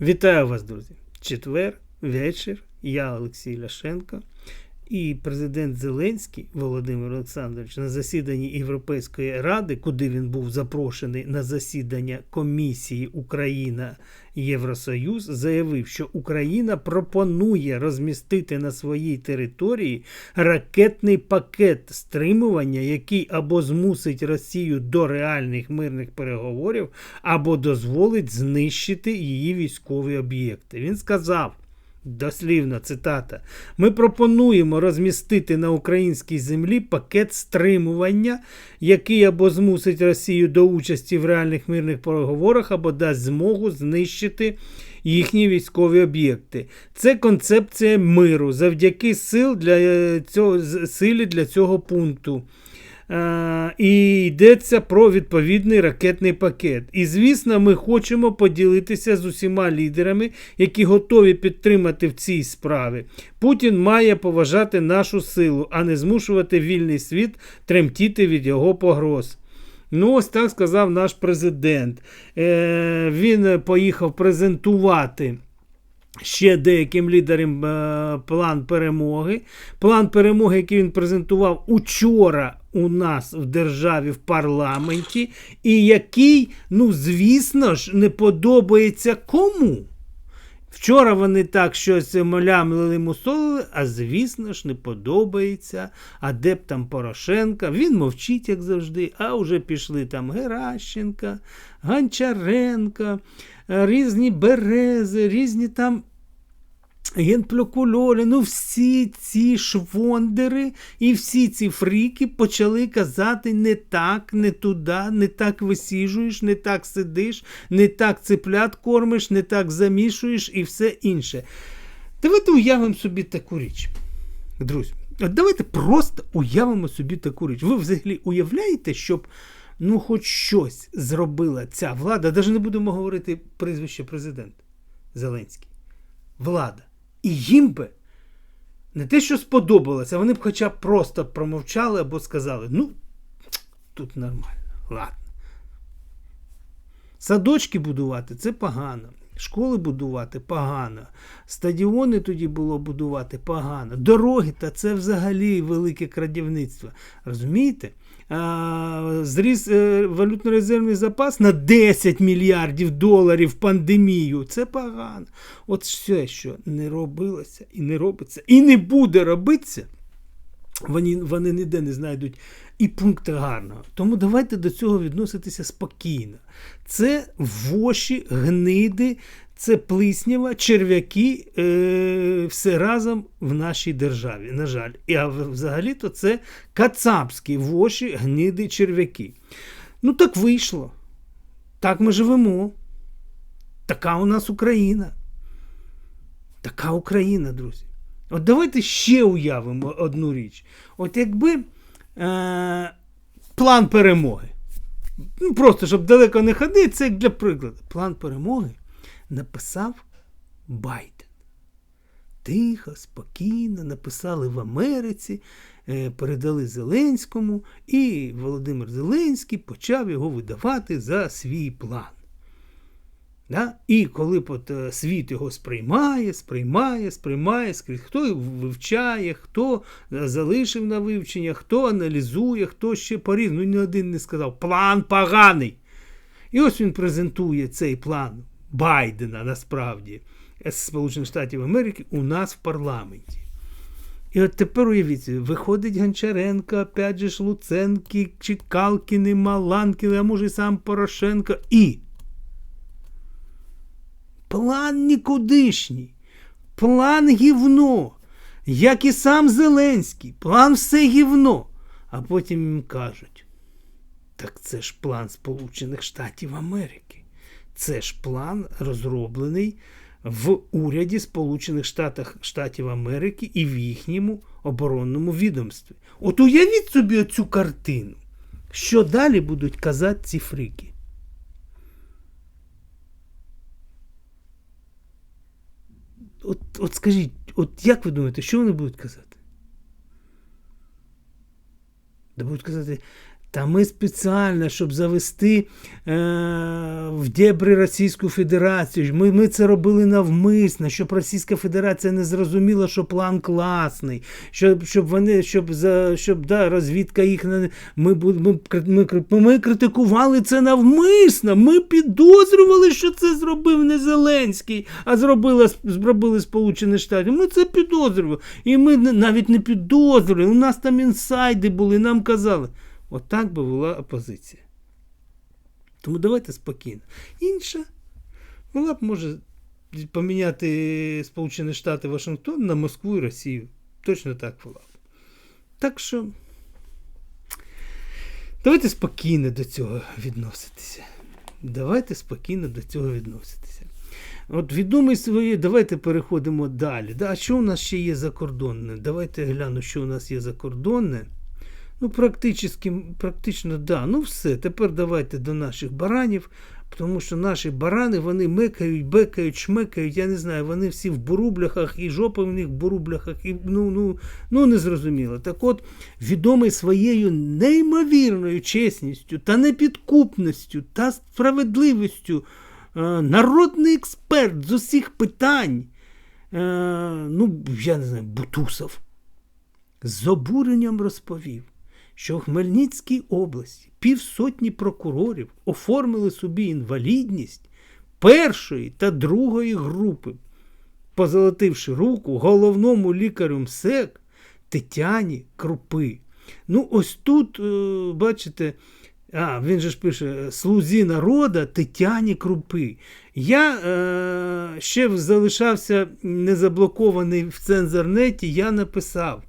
Вітаю вас, друзі! Четвер, вечір. Я Олексій Ляшенко і президент Зеленський Володимир Олександрович на засіданні Європейської ради, куди він був запрошений на засідання комісії Україна Євросоюз, заявив, що Україна пропонує розмістити на своїй території ракетний пакет стримування, який або змусить Росію до реальних мирних переговорів, або дозволить знищити її військові об'єкти. Він сказав. Дослівна цитата. Ми пропонуємо розмістити на українській землі пакет стримування, який або змусить Росію до участі в реальних мирних переговорах, або дасть змогу знищити їхні військові об'єкти. Це концепція миру завдяки сил для цього, силі для цього пункту. І йдеться про відповідний ракетний пакет. І, звісно, ми хочемо поділитися з усіма лідерами, які готові підтримати в цій справі. Путін має поважати нашу силу, а не змушувати вільний світ тремтіти від його погроз. Ну, ось так сказав наш президент. Е, Він поїхав презентувати. Ще деяким лідерам е, план перемоги. План перемоги, який він презентував учора у нас в державі в парламенті, і який, ну, звісно ж, не подобається кому. Вчора вони так щось молямлили мусолили, а звісно ж, не подобається адептам Порошенка. Він мовчить, як завжди, а вже пішли там Геращенка, Гончаренка, різні берези, різні там генплюкульори, ну всі ці швондери і всі ці фріки почали казати не так, не туди, не так висіжуєш, не так сидиш, не так цеплят кормиш, не так замішуєш і все інше. Давайте уявимо собі таку річ. Друзі, давайте просто уявимо собі таку річ. Ви взагалі уявляєте, щоб ну, хоч щось зробила ця влада, навіть не будемо говорити прізвище президента Зеленський. Влада. І їм би не те, що сподобалося, вони б хоча б просто промовчали або сказали: ну, тут нормально, ладно. Садочки будувати це погано. Школи будувати погано. Стадіони тоді було будувати погано. Дороги та це взагалі велике крадівництво. Розумієте? Зріс е, валютно-резервний запас на 10 мільярдів доларів пандемію. Це погано. От все, що не робилося і не робиться, і не буде робитися, вони вони ніде не знайдуть і пункти гарного. Тому давайте до цього відноситися спокійно. Це воші, гниди, це плиснява, черв'яки е, все разом в нашій державі. На жаль. І взагалі-то це кацапські воші, гниди, черв'яки. Ну, так вийшло. Так ми живемо. Така у нас Україна. Така Україна, друзі. От давайте ще уявимо одну річ. От якби е, план перемоги. Ну, Просто щоб далеко не ходити, це для прикладу. План перемоги написав Байден. Тихо, спокійно написали в Америці, е, передали Зеленському, і Володимир Зеленський почав його видавати за свій план. Да? І коли от, е, світ його сприймає, сприймає, сприймає, скрізь, хто вивчає, хто залишив на вивчення, хто аналізує, хто ще поріз, ну ні один не сказав, план поганий. І ось він презентує цей план Байдена насправді з Сполучених Штатів Америки у нас в парламенті. І от тепер уявіть, виходить Гончаренко, опять же ж Луценки, Чекалкіни, Маланкіни, а може і сам Порошенко. І план нікудишній, план гівно, як і сам Зеленський, план все гівно. А потім їм кажуть, так це ж план Сполучених Штатів Америки. Це ж план розроблений в уряді Сполучених Штатів, Штатів Америки і в їхньому оборонному відомстві. От уявіть собі оцю картину. Що далі будуть казати ці фрики? От от скажіть, от як ви думаєте, що вони будуть казати? Да будуть казати, Та ми спеціально, щоб завести е, в дебри Російську Федерацію. Ми, ми це робили навмисно, щоб Російська Федерація не зрозуміла, що план класний, щоб щоб вони, щоб за щоб да, розвідка їх не ми, ми, ми, ми, критикували це навмисно. Ми підозрювали, що це зробив не Зеленський, а зробила зробили Сполучені Штати. Ми це підозрювали. І ми навіть не підозрювали. У нас там інсайди були, нам казали. Отак би була опозиція. Тому давайте спокійно. Інша була б може поміняти Сполучені Штати Вашингтон на Москву і Росію. Точно так була б. Так що давайте спокійно до цього відноситися. Давайте спокійно до цього відноситися. От відомий свої, давайте переходимо далі. Да, а що у нас ще є закордонне? Давайте гляну, що у нас є закордонне. Ну, практично, да. Ну, все. Тепер давайте до наших баранів, тому що наші барани вони мекають, бекають, шмекають, я не знаю, вони всі в бурубляхах, і жопа в них в бурубляхах, і ну, ну, ну не зрозуміло. Так от, відомий своєю неймовірною чесністю та непідкупністю та справедливістю, е, народний експерт з усіх питань, е, ну, я не знаю, Бутусов, з обуренням розповів що в Хмельницькій області півсотні прокурорів оформили собі інвалідність першої та другої групи, позолотивши руку головному лікарю МСЕК Тетяні Крупи. Ну, ось тут, е, бачите, а, він же ж пише слузі народа Тетяні Крупи. Я е, ще залишався незаблокований в цензорнеті, я написав.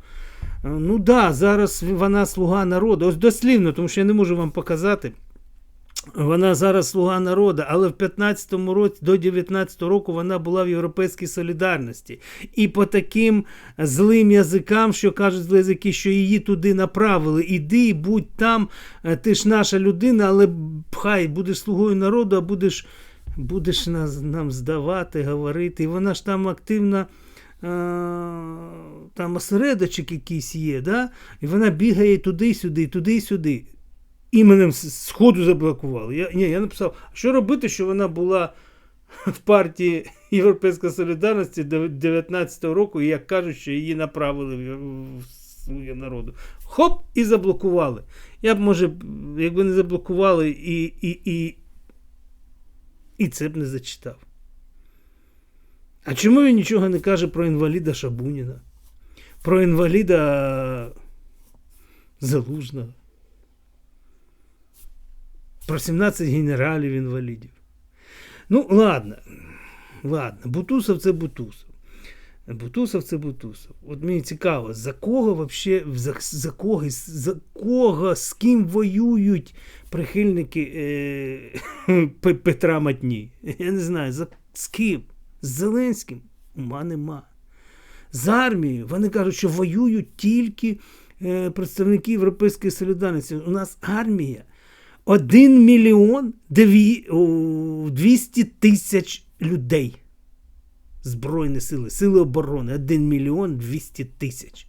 Ну да, зараз вона слуга народу. Ось дослівно, тому що я не можу вам показати. Вона зараз слуга народу, але в 15-му році до 19-го року вона була в Європейській солідарності. І по таким злим язикам, що кажуть злі язики, що її туди направили. Іди, будь там, е, ти ж наша людина, але хай будеш слугою народу, а будеш, будеш нас, нам здавати, говорити. І вона ж там активно. Е, там осередочок якийсь є, да? і вона бігає туди-сюди, туди-сюди. Іменем сходу заблокували. Я, ні, я написав, що робити, що вона була в партії Європейської солідарності до 19-го року, і як кажуть, що її направили в слуги народу. Хоп, і заблокували. Я б, може, якби не заблокували, і, і, і, і це б не зачитав. А чому він нічого не каже про інваліда Шабуніна? Про інваліда Залужного? Про 17 генералів інвалідів? Ну, ладно. Ладно, Бутусов це Бутусов. Бутусов це Бутусов. От мені цікаво, за кого вообще, за, за кого, за кого, з ким воюють прихильники е, Петра Матні? Я не знаю, за, з ким? З Зеленським ума нема. З армією вони кажуть, що воюють тільки е, представники Європейської солідарності. У нас армія 1 мільйон 200 тисяч людей. Збройні сили, сили оборони 1 мільйон 200 тисяч.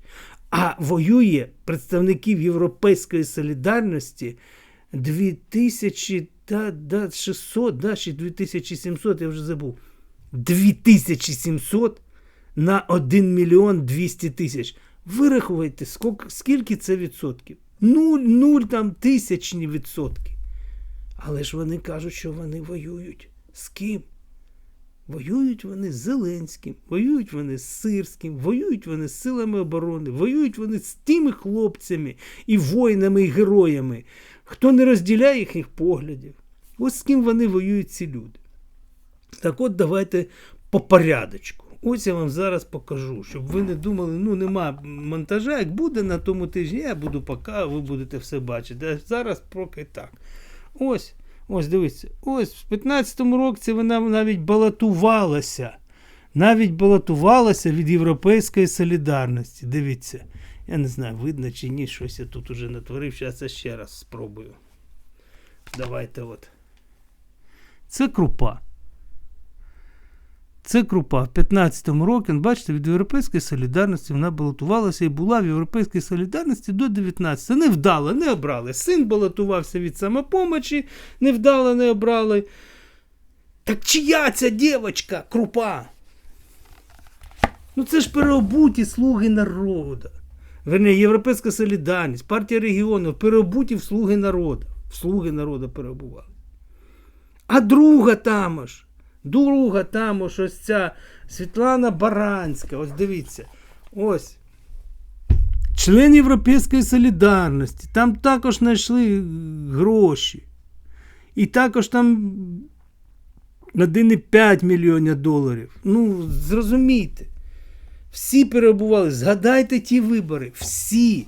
А воює представників Європейської солідарності 2600, да, чи 2700, я вже забув. 2700 на 1 мільйон 200 тисяч. Вирахуйте, скільки, це відсотків? Нуль, нуль там тисячні відсотки. Але ж вони кажуть, що вони воюють. З ким? Воюють вони з Зеленським, воюють вони з Сирським, воюють вони з силами оборони, воюють вони з тими хлопцями і воїнами, і героями, хто не розділяє їхніх поглядів. Ось з ким вони воюють ці люди. Так от давайте по порядочку. Ось я вам зараз покажу, щоб ви не думали, ну нема монтажа, як буде на тому тижні, я буду поки, ви будете все бачити. А зараз поки так. Ось, ось дивіться, ось в 15-му році вона навіть балотувалася. Навіть балотувалася від Європейської солідарності. Дивіться. Я не знаю, видно чи ні, щось я тут уже натворив. Зараз я ще раз спробую. Давайте от. Це крупа. Це крупа. В 15-му році, бачите, від Європейської солідарності вона балотувалася і була в Європейській солідарності до 19. Не не обрали. Син балотувався від самопомочі, невдало не обрали. Так чия ця дівчинка, крупа? Ну це ж переобуті слуги народу. Верне, Європейська солідарність, партія регіону, переобуті в слуги народу. В слуги народу перебували. А друга там ж, друга там ж ось ця Світлана Баранська, ось дивіться, ось. Член Європейської солідарності. Там також знайшли гроші. І також там 1,5 мільйона доларів. Ну, зрозумійте. Всі перебували, згадайте ті вибори. Всі,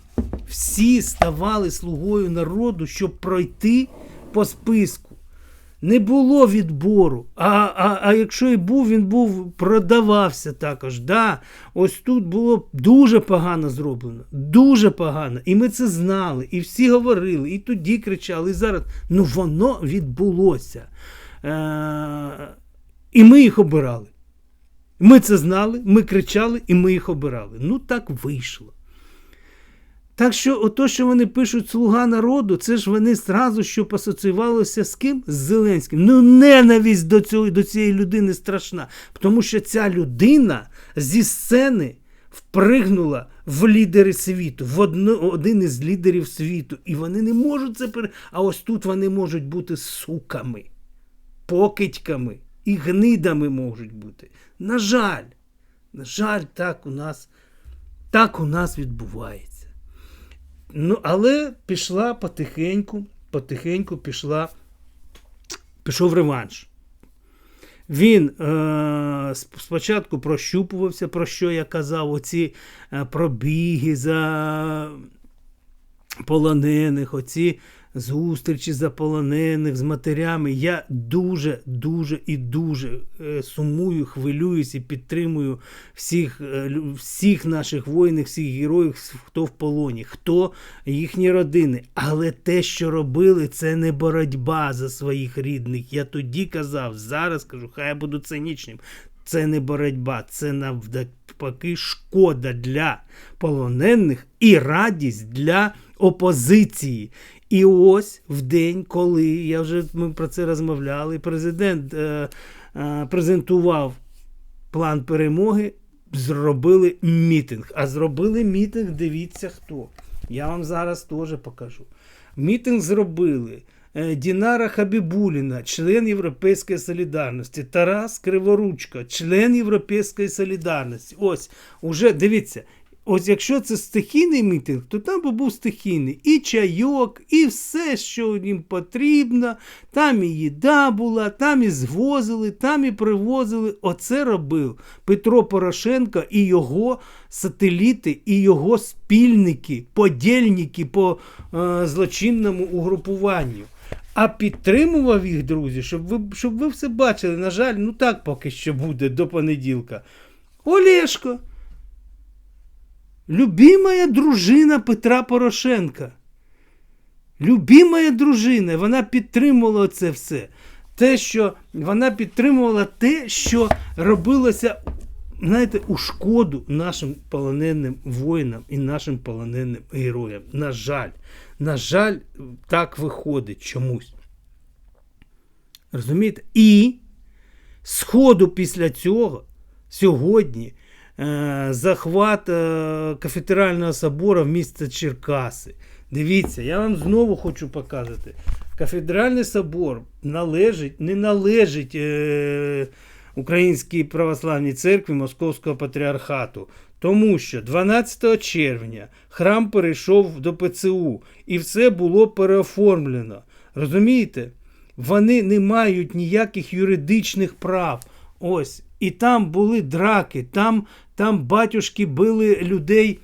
всі ставали слугою народу, щоб пройти по списку. Не було відбору. А а, а якщо і був, він був, продавався також. Да, Ось тут було дуже погано зроблено. Дуже погано. І ми це знали. І всі говорили, і тоді кричали, і зараз. Ну воно відбулося. Е- І ми їх обирали. Ми це знали, ми кричали і ми їх обирали. Ну так вийшло. Так що, ото, що вони пишуть Слуга народу, це ж вони зразу що асоціювалося з ким? З Зеленським. Ну, ненависть до цього, до цієї людини страшна. Тому що ця людина зі сцени впригнула в лідери світу, в одно, один із лідерів світу. І вони не можуть це пере... А ось тут вони можуть бути суками, покидьками і гнидами можуть бути. На жаль, на жаль, так у нас, так у нас відбувається. Ну, але пішла потихеньку, потихеньку пішла, пішов реванш. Він е, спочатку прощупувався, про що я казав, оці е, пробіги за полонених, оці зустрічі заполонених з матерями. Я дуже, дуже і дуже е, сумую, хвилююсь і підтримую всіх е, всіх наших воїнів, всіх героїв, хто в полоні, хто їхні родини. Але те, що робили, це не боротьба за своїх рідних. Я тоді казав, зараз кажу, хай я буду цинічним. Це не боротьба, це навпаки шкода для полонених і радість для опозиції. І ось в день, коли я вже ми про це розмовляли, президент е, е, презентував план перемоги, зробили мітинг. А зробили мітинг, дивіться хто. Я вам зараз теж покажу. Мітинг зробили. Е, Дінара Хабібуліна, член Європейської солідарності, Тарас Криворучка, член Європейської солідарності. Ось, уже дивіться, Ось якщо це стихійний мітинг, то там би був стихійний і чайок, і все, що їм потрібно. Там і їда була, там і звозили, там і привозили. Оце робив Петро Порошенко і його сателіти, і його спільники, подільники по е, злочинному угрупуванню. А підтримував їх, друзі, щоб ви щоб ви все бачили. На жаль, ну так поки що буде до понеділка. Олешко. Любимая дружина Петра Порошенка. Любимая дружина, вона підтримувала це все. Те, що вона підтримувала те, що робилося, знаєте, у шкоду нашим полоненим воїнам і нашим полоненим героям. На жаль, на жаль, так виходить чомусь. Розумієте? І сходу після цього сьогодні. Е, захват е, кафедрального собору в місті Черкаси. Дивіться, я вам знову хочу показати. Кафедральний собор належить, не належить е, Українській православній церкві Московського патріархату. Тому що 12 червня храм перейшов до ПЦУ і все було переоформлено. Розумієте? Вони не мають ніяких юридичних прав. Ось. І там були драки, там там батюшки били людей,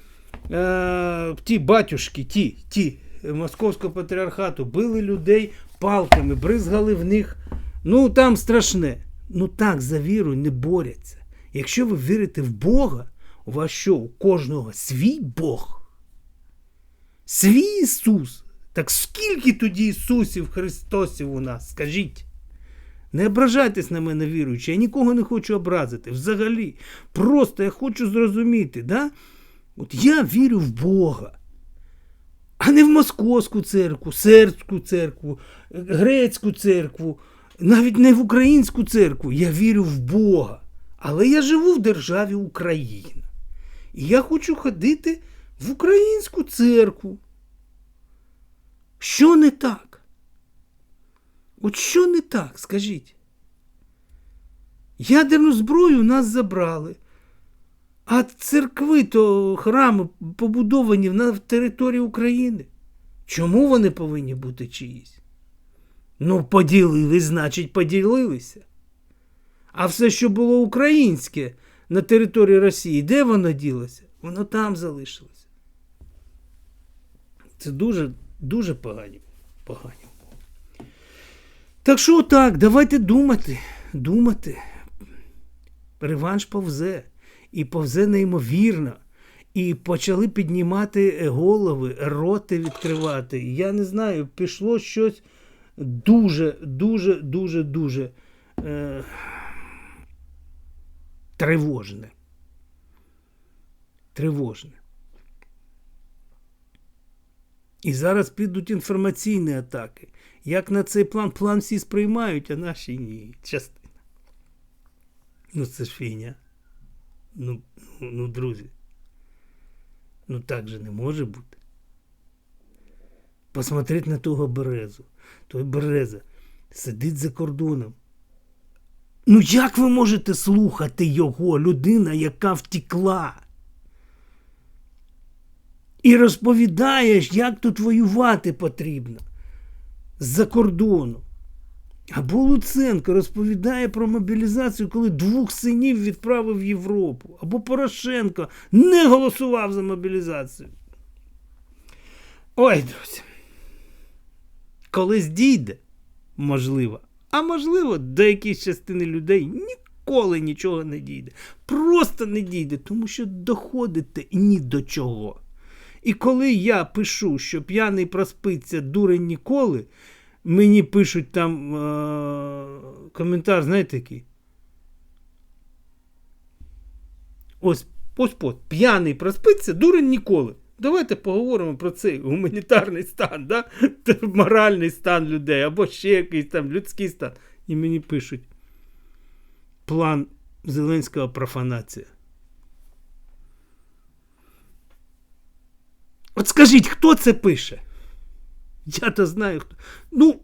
е, ті батюшки, ті, ті Московського патріархату, били людей палками, бризгали в них. Ну там страшне. Ну так за віру не борються. Якщо ви вірите в Бога, у вас що, у кожного свій Бог? Свій Ісус. Так скільки тоді Ісусів Христосів у нас? Скажіть? Не ображайтесь на мене, віруючи, я нікого не хочу образити. Взагалі. Просто я хочу зрозуміти, да? От я вірю в Бога, а не в Московську церкву, сербську церкву, грецьку церкву, навіть не в українську церкву. Я вірю в Бога. Але я живу в державі Україна. І я хочу ходити в українську церкву. Що не так? От що не так, скажіть? Ядерну зброю у нас забрали. А церкви то храми побудовані на території України. Чому вони повинні бути чиїсь? Ну, поділились, значить, поділилися. А все, що було українське на території Росії, де воно ділося? Воно там залишилося. Це дуже, дуже погані. погані. Так що так, давайте думати, думати. Реванш повзе. І повзе неймовірно. І почали піднімати голови, роти відкривати. Я не знаю, пішло щось дуже, дуже, дуже, дуже е, тривожне. Тривожне. І зараз підуть інформаційні атаки. Як на цей план? План всі сприймають, а наші ні. Частина. Ну це ж фігня. Ну, ну, ну, друзі. Ну так же не може бути. Посмотреть на того березу. Той береза сидить за кордоном. Ну як ви можете слухати його, людина, яка втекла? І розповідаєш, як тут воювати потрібно з-за кордону. Або Луценко розповідає про мобілізацію, коли двох синів відправив в Європу. Або Порошенко не голосував за мобілізацію. Ой, друзі. Колись дійде, можливо. А можливо, до якоїсь частини людей ніколи нічого не дійде. Просто не дійде, тому що доходите ні до чого. І коли я пишу, що п'яний проспиться дурень ніколи, мені пишуть там е- коментар, знаєте який? Ось ось ось, п'яний проспиться, дурень ніколи. Давайте поговоримо про цей гуманітарний стан, да? моральний стан людей, або ще якийсь там людський стан. І мені пишуть план Зеленського профанація. От скажіть, хто це пише? Я то знаю хто. Ну,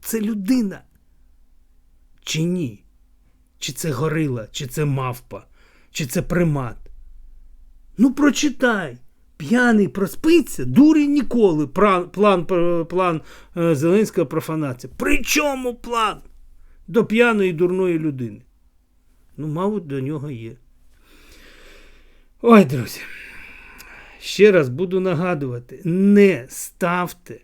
це людина. Чи ні? Чи це горила, чи це мавпа, чи це примат? Ну, прочитай. П'яний проспиться, дурень ніколи. План план, план е, Зеленського профанація. При чому план? До п'яної дурної людини. Ну, мабуть, до нього є. Ой, друзі. Ще раз буду нагадувати: не ставте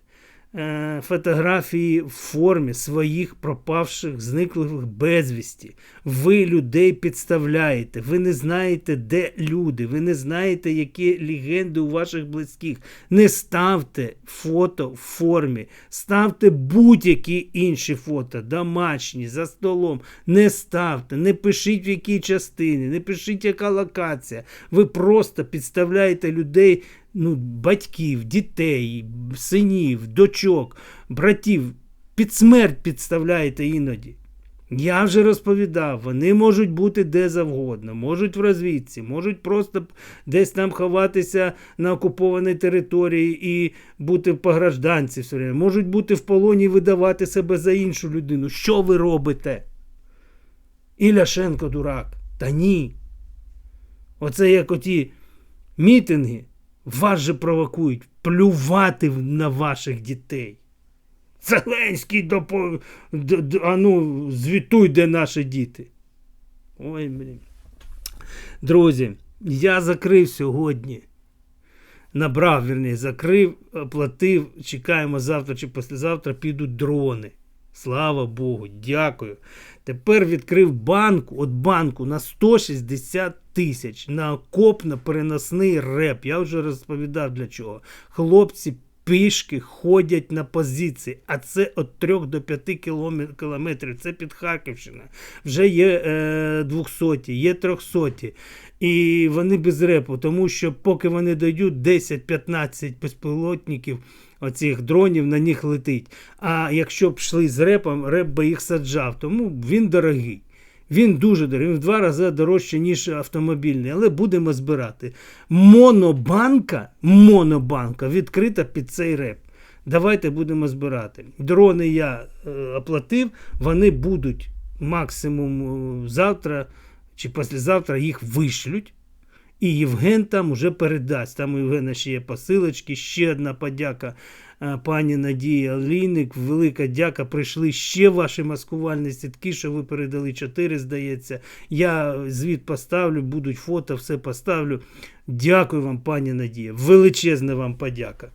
фотографії в формі своїх пропавших, зниклих безвісті. Ви людей підставляєте, ви не знаєте, де люди, ви не знаєте, які легенди у ваших близьких. Не ставте фото в формі, ставте будь-які інші фото, домашні, за столом. Не ставте, не пишіть в якій частині, не пишіть, яка локація. Ви просто підставляєте людей ну, батьків, дітей, синів, дочок, братів під смерть підставляєте іноді. Я вже розповідав, вони можуть бути де завгодно, можуть в розвідці, можуть просто десь там ховатися на окупованій території і бути по гражданці все время, можуть бути в полоні і видавати себе за іншу людину. Що ви робите? І Ляшенко дурак. Та ні. Оце як оті мітинги вас же провокують плювати на ваших дітей. Зеленський допо... а ну, звітуй, де наші діти. Ой, блін. Друзі, я закрив сьогодні. Набрав, вірні, закрив, оплатив. Чекаємо завтра чи післязавтра підуть дрони. Слава Богу, дякую. Тепер відкрив банку, от банку на 160 тисяч на окопно переносний реп. Я вже розповідав для чого. Хлопці пішки ходять на позиції, а це від 3 до 5 кіломе- кілометрів. Це під Харківщина. Вже є е, 200, є 300. І вони без репу, тому що поки вони дойдуть 10-15 безпілотників, оцих дронів на них летить. А якщо б йшли з репом, реп би їх саджав. Тому він дорогий. Він дуже дорогий, він в два рази дорожче, ніж автомобільний, але будемо збирати. Монобанка, монобанка відкрита під цей реп. Давайте будемо збирати. Дрони я е, оплатив, вони будуть максимум е, завтра чи післязавтра їх вишлють. І Євген там уже передасть. Там у Євгена ще є посилочки. Ще одна подяка е, пані Надії Алійник. Велика дяка. Прийшли ще ваші маскувальні сітки, що ви передали 4, здається. Я звіт поставлю, будуть фото, все поставлю. Дякую вам, пані Надія. Величезна вам подяка.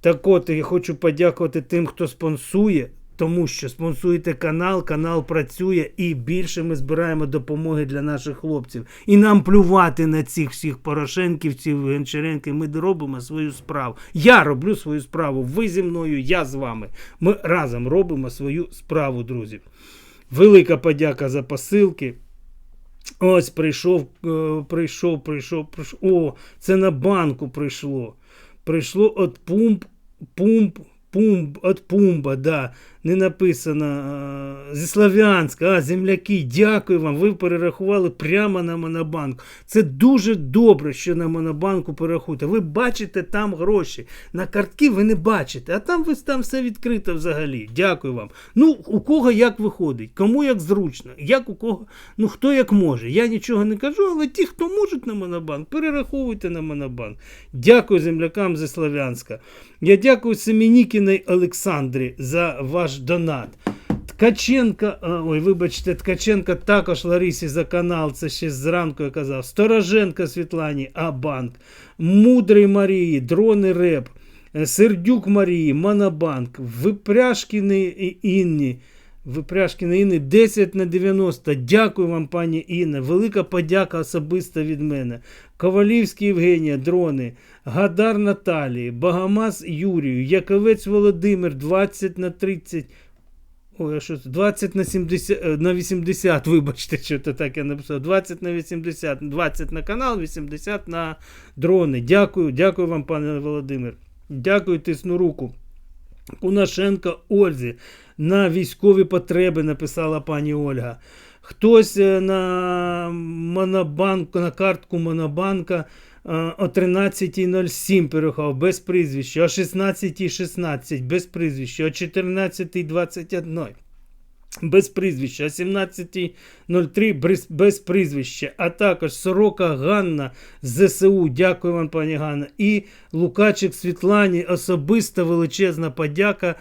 Так от, я хочу подякувати тим, хто спонсує, тому що спонсуєте канал, канал працює і більше ми збираємо допомоги для наших хлопців. І нам плювати на цих всіх Порошенківців, Гончаренків. Ми робимо свою справу. Я роблю свою справу. Ви зі мною, я з вами. Ми разом робимо свою справу, друзі. Велика подяка за посилки. Ось прийшов, е, прийшов, прийшов, прийшов. О, це на банку прийшло. Прийшло от пумп, пумп, пумп, от пумба, да. Не написано зі Слов'янська, а земляки, дякую вам. Ви перерахували прямо на Монобанк. Це дуже добре, що на Монобанку перерахуєте. Ви бачите там гроші. На картки ви не бачите, а там ви там все відкрито взагалі. Дякую вам. Ну, у кого як виходить, кому як зручно, як у кого, ну хто як може. Я нічого не кажу, але ті, хто можуть на Монобанк, перераховуйте на Монобанк. Дякую землякам зі Слов'янська. Я дякую Семенікіній Олександрі за ваш донат. Ткаченка, ой, вибачте, Ткаченка також Ларисі за канал, це ще зранку я казав. Стороженка Світлані, Абанк, Мудрий Марії, Дрони Реп, е, Сердюк Марії, Монобанк, Випряшкіни і Інні. Випряшкіна Інни 10 на 90. Дякую вам, пані Інна. Велика подяка особиста від мене. Ковалівський Євгенія, дрони, Гадар Наталії, Багамас Юрію, Яковець Володимир 20 на 30. Ой, а що це? 20 на 70, е, на 80, вибачте, що то так я написав. 20 на 80, 20 на канал, 80 на дрони. Дякую, дякую вам, пане Володимир. Дякую, тисну руку. Кунашенко Ользі на військові потреби написала пані Ольга. Хтось е, на монобанк, на картку Монобанка е, о 13.07 перехав без прізвища, о 16.16 без прізвища, о 14.21 без прізвища, о 17.03 без, прізвища, а також Сорока Ганна з ЗСУ, дякую вам, пані Ганна, і Лукачик Світлані, особиста величезна подяка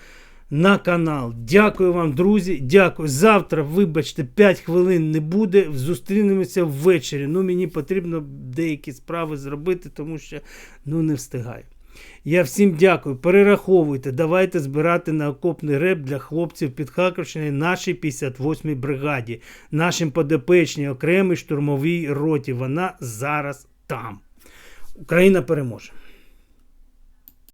на канал. Дякую вам, друзі. Дякую. Завтра, вибачте, 5 хвилин не буде. Зустрінемося ввечері. Ну, мені потрібно деякі справи зробити, тому що ну, не встигаю. Я всім дякую. Перераховуйте, давайте збирати на окопний реп для хлопців під Харківщиною нашій 58-й бригаді, нашим подопечній окремій штурмовій роті. Вона зараз там. Україна переможе.